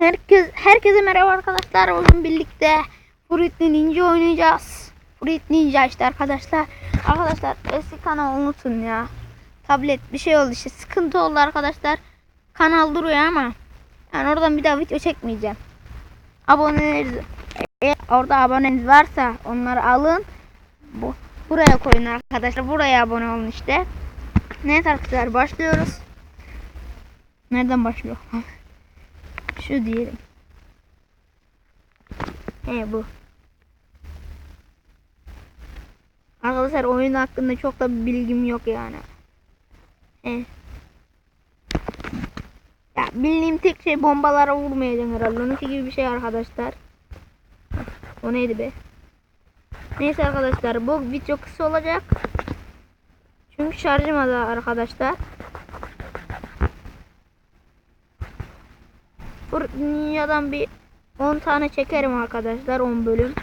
Herkes herkese merhaba arkadaşlar. Bugün birlikte Fruit Ninja oynayacağız. Fruit Ninja işte arkadaşlar. Arkadaşlar eski kanalı unutun ya. Tablet bir şey oldu işte sıkıntı oldu arkadaşlar. Kanal duruyor ama yani oradan bir daha video çekmeyeceğim. Aboneleriniz e, orada aboneniz varsa onları alın. Bu buraya koyun arkadaşlar. Buraya abone olun işte. Neyse arkadaşlar başlıyoruz. Nereden başlıyor? Şu diyelim. He bu. Arkadaşlar oyun hakkında çok da bilgim yok yani. He. Ya bildiğim tek şey bombalara vurmayacaksın herhalde. Onunki gibi bir şey arkadaşlar. O neydi be? Neyse arkadaşlar bu video kısa olacak. Çünkü şarjım az arkadaşlar. Bu dünyadan bir 10 tane çekerim arkadaşlar 10 bölüm.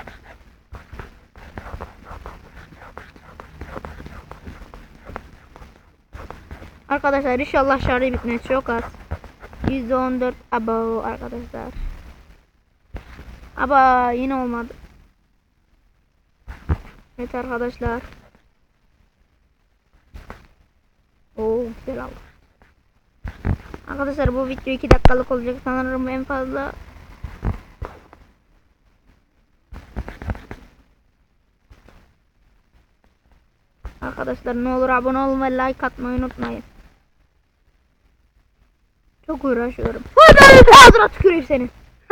Arkadaşlar inşallah şarjı bitmez çok az. %14 abo arkadaşlar. Aba yine olmadı. Evet arkadaşlar. Oo güzel oldu. Arkadaşlar bu video 2 dakikalık olacak sanırım en fazla. Arkadaşlar ne olur abone olmayı like atmayı unutmayın. Çok uğraşıyorum. Ağzına tüküreyim senin.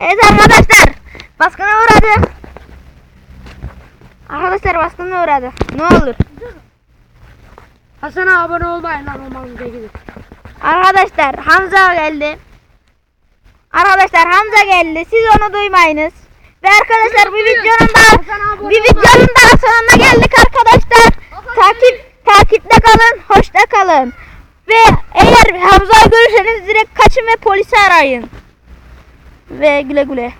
evet arkadaşlar. Baskına uğradı. Arkadaşlar baskına uğradı. Ne olur. Hasan'a abone olmayın lan o mantığa gidip. Arkadaşlar Hamza geldi. Arkadaşlar Hamza geldi. Siz onu duymayınız. Ve arkadaşlar bir videonun daha bir videonun daha sonuna geldik arkadaşlar. Takip takipte kalın, hoşça kalın. Ve eğer Hamza'yı görürseniz direkt kaçın ve polisi arayın. Ve güle güle.